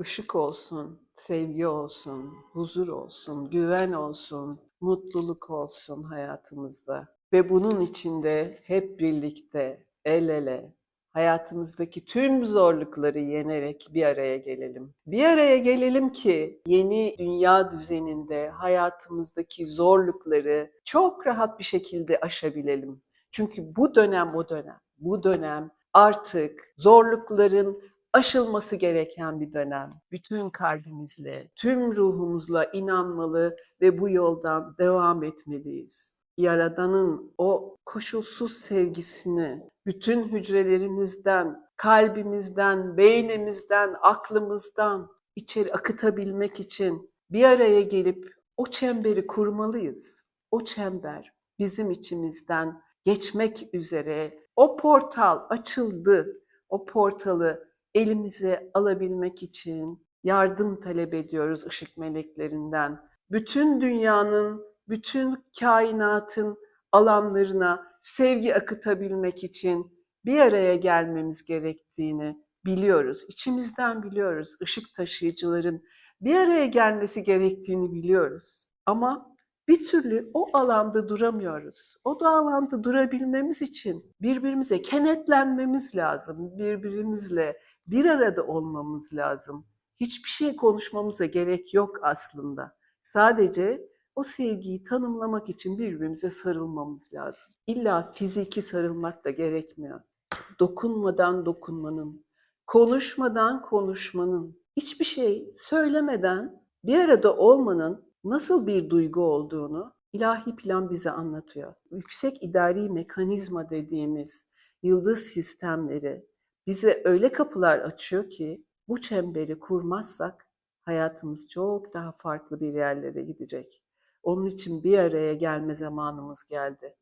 ışık olsun, sevgi olsun, huzur olsun, güven olsun, mutluluk olsun hayatımızda. Ve bunun içinde hep birlikte, el ele, hayatımızdaki tüm zorlukları yenerek bir araya gelelim. Bir araya gelelim ki yeni dünya düzeninde hayatımızdaki zorlukları çok rahat bir şekilde aşabilelim. Çünkü bu dönem o dönem. Bu dönem artık zorlukların aşılması gereken bir dönem. Bütün kalbimizle, tüm ruhumuzla inanmalı ve bu yoldan devam etmeliyiz. Yaradan'ın o koşulsuz sevgisini bütün hücrelerimizden, kalbimizden, beynimizden, aklımızdan içeri akıtabilmek için bir araya gelip o çemberi kurmalıyız. O çember bizim içimizden geçmek üzere. O portal açıldı. O portalı elimize alabilmek için yardım talep ediyoruz ışık meleklerinden. Bütün dünyanın, bütün kainatın alanlarına sevgi akıtabilmek için bir araya gelmemiz gerektiğini biliyoruz. İçimizden biliyoruz. Işık taşıyıcıların bir araya gelmesi gerektiğini biliyoruz. Ama bir türlü o alanda duramıyoruz. O da alanda durabilmemiz için birbirimize kenetlenmemiz lazım. Birbirimizle bir arada olmamız lazım. Hiçbir şey konuşmamıza gerek yok aslında. Sadece o sevgiyi tanımlamak için birbirimize sarılmamız lazım. İlla fiziki sarılmak da gerekmiyor. Dokunmadan dokunmanın, konuşmadan konuşmanın, hiçbir şey söylemeden bir arada olmanın nasıl bir duygu olduğunu ilahi plan bize anlatıyor. Yüksek idari mekanizma dediğimiz yıldız sistemleri bize öyle kapılar açıyor ki bu çemberi kurmazsak hayatımız çok daha farklı bir yerlere gidecek. Onun için bir araya gelme zamanımız geldi.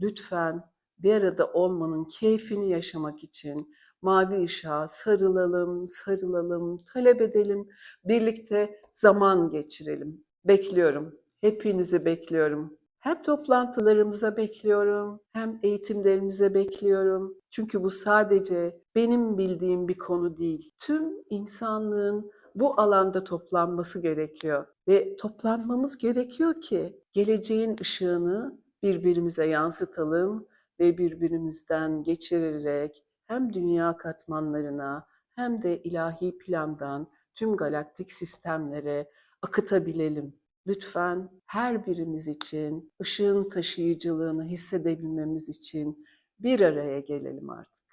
Lütfen bir arada olmanın keyfini yaşamak için mavi ışığa sarılalım, sarılalım, talep edelim, birlikte zaman geçirelim. Bekliyorum, hepinizi bekliyorum. Hem toplantılarımıza bekliyorum, hem eğitimlerimize bekliyorum. Çünkü bu sadece benim bildiğim bir konu değil. Tüm insanlığın bu alanda toplanması gerekiyor ve toplanmamız gerekiyor ki geleceğin ışığını birbirimize yansıtalım ve birbirimizden geçirerek hem dünya katmanlarına hem de ilahi plandan tüm galaktik sistemlere akıtabilelim. Lütfen her birimiz için ışığın taşıyıcılığını hissedebilmemiz için bir araya gelelim artık.